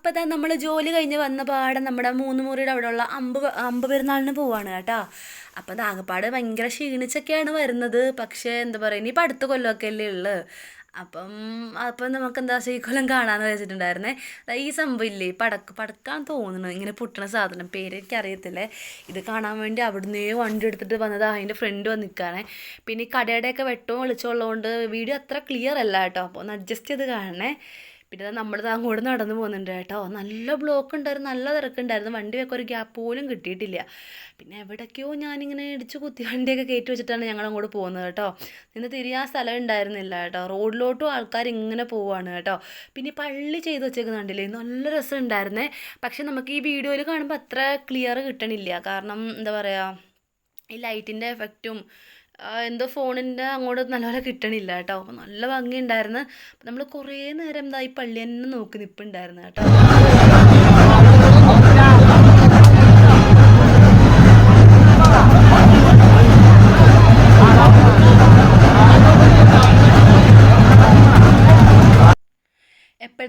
അപ്പോൾ തന്നെ നമ്മൾ ജോലി കഴിഞ്ഞ് വന്ന പാടെ നമ്മുടെ മൂന്ന് മുറിയുടെ അവിടെയുള്ള അമ്പ് അമ്പ് പെരുന്നാളിന് പോവാണ് കേട്ടോ. അപ്പോൾ അത് ആകെപ്പാട് ഭയങ്കര ക്ഷീണിച്ചൊക്കെയാണ് വരുന്നത്. പക്ഷേ എന്താ പറയുക ഇനിയിപ്പോൾ അടുത്ത കൊല്ലമൊക്കെ അല്ലേ ഉള്ളു. അപ്പം അപ്പം നമുക്ക് എന്താ ഈ കൊല്ലം കാണാമെന്ന് വെച്ചിട്ടുണ്ടായിരുന്നേ. ഈ സംഭവം ഇല്ലേ പടക്ക് പടക്കാന്ന് തോന്നുന്നു. ഇങ്ങനെ പൊട്ടണ സാധനം പേര് എനിക്കറിയത്തില്ലേ. ഇത് കാണാൻ വേണ്ടി അവിടുന്ന് വണ്ടി എടുത്തിട്ട് വന്നത് അതിന്റെ ഫ്രണ്ട് വന്ന് നിൽക്കുകയാണേ പിന്നെ ഈ കടയുടെയൊക്കെ വെട്ടവും വെളിച്ചമുള്ളതുകൊണ്ട് വീഡിയോ അത്ര ക്ലിയർ അല്ല കേട്ടോ. അപ്പോൾ ഒന്ന് അഡ്ജസ്റ്റ് ചെയ്ത് കാണണേ. പിന്നെ നമ്മൾ അങ്ങോട്ട് നടന്നു പോകുന്നുണ്ട് കേട്ടോ. നല്ല ബ്ലോക്ക് ഉണ്ടായിരുന്നു നല്ല തിരക്കുണ്ടായിരുന്നു. വണ്ടി വെക്കാൻ ഒരു ഗ്യാപ്പ് പോലും കിട്ടിയിട്ടില്ല. പിന്നെ എവിടേക്കോ ഞാനിങ്ങനെ ഇടിച്ച് കുത്തി വണ്ടിയൊക്കെ കയറ്റി വെച്ചിട്ടാണ് ഞങ്ങൾ അങ്ങോട്ട് പോകുന്നത് കേട്ടോ. നിന്ന് തിരിയാൻ സ്ഥലം ഉണ്ടായിരുന്നില്ല കേട്ടോ. റോഡിലോട്ടും ആൾക്കാർ ഇങ്ങനെ പോവുകയാണ് കേട്ടോ. പിന്നെ പള്ളി ചെയ്ത് വെച്ചേക്കുന്ന കണ്ടില്ലേ നല്ല രസം ഉണ്ടായിരുന്നേ പക്ഷെ നമുക്ക് ഈ വീഡിയോയിൽ കാണുമ്പോൾ അത്ര ക്ലിയർ കിട്ടണില്ല. കാരണം എന്താ പറയുക ഈ ലൈറ്റിന്റെ എഫക്റ്റും എന്തോ ഫോണിന്റെ അങ്ങോട്ട് നല്ലപോലെ കിട്ടണില്ല കേട്ടോ. അപ്പോൾ നല്ല ഭംഗിയുണ്ടായിരുന്നു. അപ്പോൾ നമ്മൾ കുറേ നേരം എന്താ ഈ പള്ളി തന്നെ നോക്കി നിൽപ്പുണ്ടായിരുന്നു കേട്ടോ.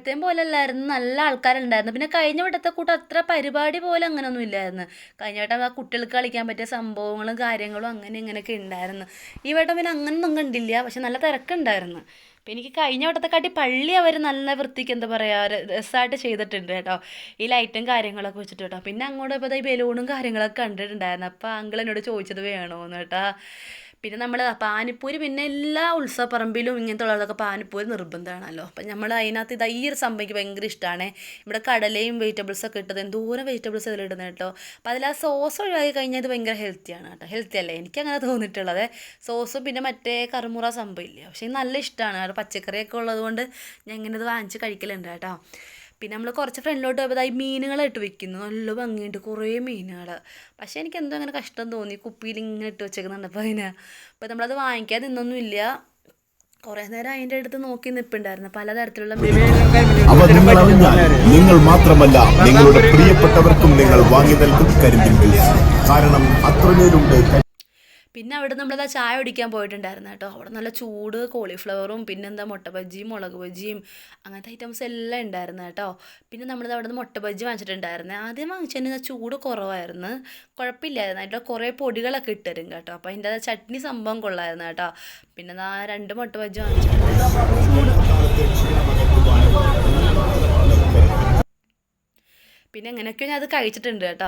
എപ്പോഴത്തെയും പോലെ അല്ലായിരുന്നു നല്ല ആൾക്കാരുണ്ടായിരുന്നു. പിന്നെ കഴിഞ്ഞ വട്ടത്തെ കൂട്ടം അത്ര പരിപാടി പോലെ അങ്ങനെയൊന്നും ഇല്ലായിരുന്നു. കഴിഞ്ഞ വട്ടം ആ കുട്ടികൾക്ക് കളിക്കാൻ പറ്റിയ സംഭവങ്ങളും കാര്യങ്ങളും അങ്ങനെ ഇങ്ങനെയൊക്കെ ഉണ്ടായിരുന്നു. ഈ വട്ടം പിന്നെ അങ്ങനൊന്നും കണ്ടില്ല. പക്ഷെ നല്ല തിരക്കുണ്ടായിരുന്നു. അപ്പം എനിക്ക് കഴിഞ്ഞ വട്ടത്തെക്കാട്ടി പള്ളി അവർ നല്ല വൃത്തിക്ക് എന്താ പറയുക രസമായിട്ട് ചെയ്തിട്ടുണ്ട് കേട്ടോ. ഈ ലൈറ്റും കാര്യങ്ങളൊക്കെ വെച്ചിട്ട് കേട്ടോ. പിന്നെ അങ്ങോട്ട് ഇപ്പോൾ ഈ ബലൂണും കാര്യങ്ങളൊക്കെ കണ്ടിട്ടുണ്ടായിരുന്നു. അപ്പോൾ അങ്കിൾ എന്നോട് ചോദിച്ചത് വേണോന്ന് കേട്ടോ. പിന്നെ നമ്മൾ പാനിപ്പൂരി പിന്നെ എല്ലാ ഉത്സവപ്പറമ്പിലും ഇങ്ങനത്തെ ഉള്ളതൊക്കെ പാനിപ്പൂരി നിർബന്ധമാണല്ലോ. അപ്പം നമ്മൾ അതിനകത്ത് ഇതാ ഈ ഒരു സംഭവം എനിക്ക് ഭയങ്കര ഇഷ്ടമാണ് ഇവിടെ കടലയും വെജിറ്റബിൾസ് ഒക്കെ ഇട്ടത്. എന്തോരം വെജിറ്റബിൾസ് ഇതിൽ ഇടുന്നത് കേട്ടോ. അപ്പം അതിൽ ആ സോസ് ഒഴിവാക്കി കഴിഞ്ഞാൽ ഇത് ഭയങ്കര ഹെൽത്തിയാണ് കേട്ടോ. ഹെൽത്തി അല്ലേ? എനിക്ക് അങ്ങനെ തോന്നിയിട്ടുള്ളത്. സോസും പിന്നെ മറ്റേ കറുമുറ സംഭവം ഇല്ലേ? പക്ഷേ നല്ല ഇഷ്ടമാണ് അവിടെ പച്ചക്കറിയൊക്കെ ഉള്ളതുകൊണ്ട് ഞാൻ ഇങ്ങനെ ഇത് വാങ്ങിച്ച് കഴിക്കലുണ്ട് കേട്ടോ. പിന്നെ നമ്മൾ കുറച്ച് ഫ്രണ്ടിലോട്ട് പോയപ്പോൾ ഈ മീനുകളായിട്ട് വെക്കുന്നു. നല്ല ഭംഗിയുണ്ട്. കുറേ മീനുകൾ പക്ഷേ എനിക്ക് എന്തോ അങ്ങനെ കഷ്ടം തോന്നി. കുപ്പിയിൽ ഇങ്ങനെ ഇട്ട് വെച്ചേക്കുന്നുണ്ടപ്പോൾ അതിന് അപ്പോൾ നമ്മളത് വാങ്ങിക്കാൻ നിന്നൊന്നുമില്ല കുറേ നേരം അതിന്റെ അടുത്ത് നോക്കി നിൽപ്പുണ്ടായിരുന്നു പലതരത്തിലുള്ള മീനുകൾ നിങ്ങൾ നിങ്ങൾ മാത്രമല്ല നിങ്ങളുടെ പ്രിയപ്പെട്ടവർക്കും നിങ്ങൾ വാങ്ങി നൽകും കാരണം അത്രമേലുണ്ട് പിന്നെ അവിടെ നമ്മൾ എന്താ ചായ കുടിക്കാൻ പോയിട്ടുണ്ടായിരുന്നു കേട്ടോ. അവിടെ നല്ല ചൂട് കോളിഫ്ലവറും പിന്നെന്താ മുട്ട ബജ്ജിയും മുളക് ബജ്ജിയും അങ്ങനത്തെ ഐറ്റംസ് എല്ലാം ഉണ്ടായിരുന്നു കേട്ടോ. പിന്നെ നമ്മൾ അവിടെ നിന്ന് മുട്ട ബജ്ജി വാങ്ങിച്ചിട്ടുണ്ടായിരുന്നു. ആദ്യം വാങ്ങിച്ചതിന് ചൂട് കുറവായിരുന്നു. കുഴപ്പമില്ലായിരുന്നു. അതിന്റെ കുറേ പൊടികളൊക്കെ ഇട്ടുതരും കേട്ടോ. അപ്പോൾ അതിന്റെ ചട്നി സംഭവം കൊള്ളായിരുന്നു കേട്ടോ. പിന്നെ ആ രണ്ട് മുട്ട ബജ്ജി വാങ്ങിച്ചിട്ടുണ്ട്. പിന്നെ എങ്ങനെയൊക്കെ ഞാൻ അത് കഴിച്ചിട്ടുണ്ട് കേട്ടോ.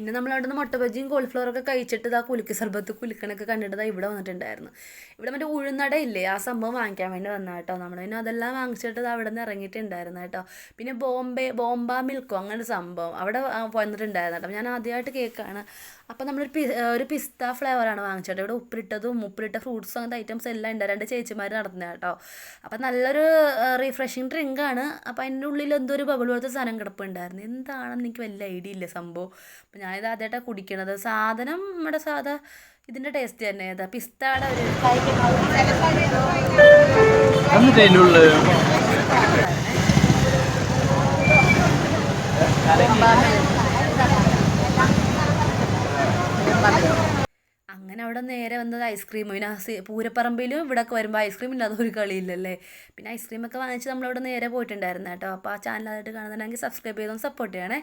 പിന്നെ നമ്മൾ അവിടെ നിന്ന് മുട്ട ബജിയും കോളിഫ്ലവറൊക്കെ കഴിച്ചിട്ട് ഇതാ കുലുക്കി സർബത്ത് കുലുക്കണൊക്കെ കണ്ടിട്ട് ഇവിടെ വന്നിട്ടുണ്ടായിരുന്നു. ഇവിടെ മറ്റേ ഉഴുന്നട ഇല്ലേ ആ സംഭവം വാങ്ങിക്കാൻ വേണ്ടി വന്ന കേട്ടോ നമ്മൾ. പിന്നെ അതെല്ലാം വാങ്ങിച്ചിട്ട് അവിടെ നിന്ന് ഇറങ്ങിയിട്ടുണ്ടായിരുന്നു കേട്ടോ. പിന്നെ ബോംബെ ബോംബ മിൽക്കോ അങ്ങനെ സംഭവം അവിടെ ആ വന്നിട്ടുണ്ടായിരുന്നു കേട്ടോ. ഞാൻ ആദ്യമായിട്ട് കേൾക്കാണ്. അപ്പോൾ നമ്മളൊരു പി ഒരു പിസ്ത ഫ്ലേവറാണ് വാങ്ങിച്ചത് ഇവിടെ ഉപ്പിട്ടതും ഉപ്പിലിട്ട ഫ്രൂട്ട്സും അങ്ങനത്തെ ഐറ്റംസ് എല്ലാം ഉണ്ട്. രണ്ട് ചേച്ചിമാർ നടത്തുന്നത് കേട്ടോ. അപ്പോൾ നല്ലൊരു റിഫ്രഷിങ് ഡ്രിങ്ക് ആണ്. അപ്പോൾ അതിന്റെ ഉള്ളിൽ എന്തോ ഒരു ബബിൾ പോലത്തെ സാധനം കിടപ്പുണ്ടായിരുന്നു. എന്താണെന്ന് എനിക്ക് വലിയ ഐഡിയ ഇല്ല സംഭവം. അപ്പോൾ ഞാനിത് ആദ്യമായിട്ടാണ് കുടിക്കണത്. സാധനം നമ്മുടെ സാധാ ഇതിന്റെ ടേസ്റ്റ് തന്നെ. ഏതാ? പിസ്താട ഒരു അങ്ങനെ അവിടെ നേരെ വന്നത് ഐസ്ക്രീം. പിന്നെ പൂരപ്പറമ്പിലും ഇവിടെയൊക്കെ വരുമ്പോൾ ഐസ്ക്രീം ഇല്ലാതെ ഒരു കളിയില്ലല്ലേ? പിന്നെ ഐസ്ക്രീം ഐസ്ക്രീമൊക്കെ വാങ്ങിച്ച് നമ്മളവിടെ നേരെ പോയിട്ടുണ്ടായിരുന്നു കേട്ടോ അപ്പോൾ ആ ചാനൽ ആയിട്ട് കാണുന്നുണ്ടെങ്കിൽ സബ്സ്ക്രൈബ് ചെയ്തൊന്ന് സപ്പോർട്ട് ചെയ്യണേ.